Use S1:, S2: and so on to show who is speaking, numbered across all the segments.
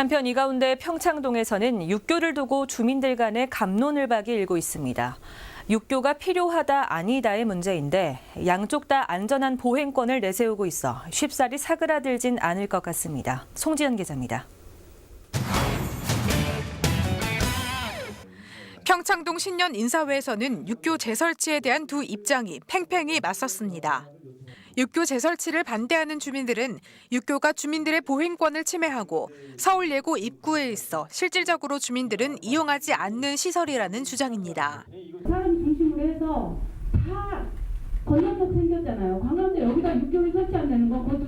S1: 한편 이 가운데 평창동에서는 육교를 두고 주민들 간의 감론을박이 일고 있습니다. 육교가 필요하다 아니다의 문제인데 양쪽 다 안전한 보행권을 내세우고 있어 쉽사리 사그라들진 않을 것 같습니다. 송지연 기자입니다.
S2: 평창동 신년 인사회에서는 육교 재설치에 대한 두 입장이 팽팽히 맞섰습니다. 육교 재설치를 반대하는 주민들은 육교가 주민들의 보행권을 침해하고 서울 예고 입구에 있어 실질적으로 주민들은 이용하지 않는 시설이라는 주장입니다.
S3: 사람 중심으로 해서 다 건너서 생겼잖아요. 관광대 여기다 육교를 설치한다는 건 그것도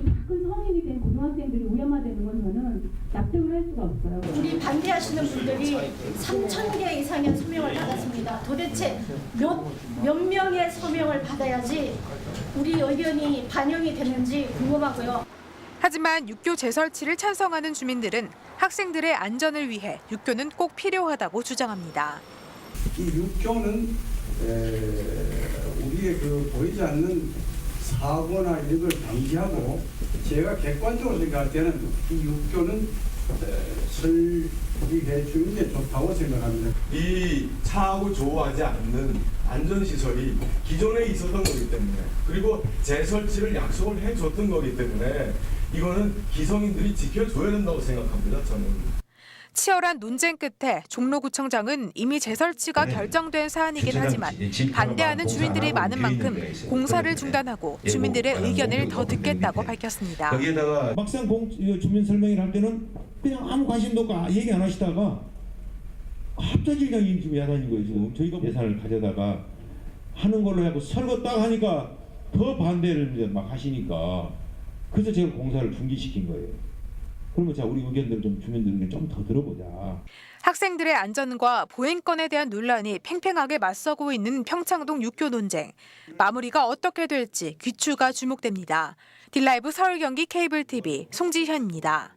S4: 우리 반대하시는 분들이 3천 개 이상의 서명을 받았습니다. 도대체 몇, 몇 명의 서명을 받아야지 우리 의견이 반영이 되는지 궁금하고요.
S2: 하지만 육교 재설치를 찬성하는 주민들은 학생들의 안전을 위해 육교는 꼭 필요하다고 주장합니다.
S5: 이 육교는 에, 우리의 그 보이지 않는 사고나 이런 걸 방지하고 제가 객관적으로 생각할 때는 이 육교는 에, 설비해 주는 게 좋다고 생각합니다.
S6: 이 차하고 조우하지 않는 안전시설이 기존에 있었던 거기 때문에 그리고 재설치를 약속을 해줬던 거기 때문에 이거는 기성인들이 지켜줘야 된다고 생각합니다 저는.
S2: 치열한 논쟁 끝에 종로구청장은 이미 재설치가 결정된 사안이긴 하지만 반대하는 주민들이 많은 만큼 공사를 중단하고 주민들의 의견을 더 듣겠다고 밝혔습니다.
S7: 거기에다가
S8: 막상 공, 주민 설명회를 할 때는 그냥 아무 관심도 없고 아, 얘기 안 하시다가 갑자기 그냥 이 지금 야단인 거예요 지금. 저희가 예산을 가져다가 하는 걸로 하고 설거 딱 하니까 더 반대를 이제 막 하시니까 그래서 제가 공사를 중지시킨 거예요. 그러면 자 우리 의견들 좀 주민들 의견 좀더 들어보자.
S2: 학생들의 안전과 보행권에 대한 논란이 팽팽하게 맞서고 있는 평창동 육교 논쟁. 마무리가 어떻게 될지 귀추가 주목됩니다. 딜라이브 서울 경기 케이블 TV 송지현입니다.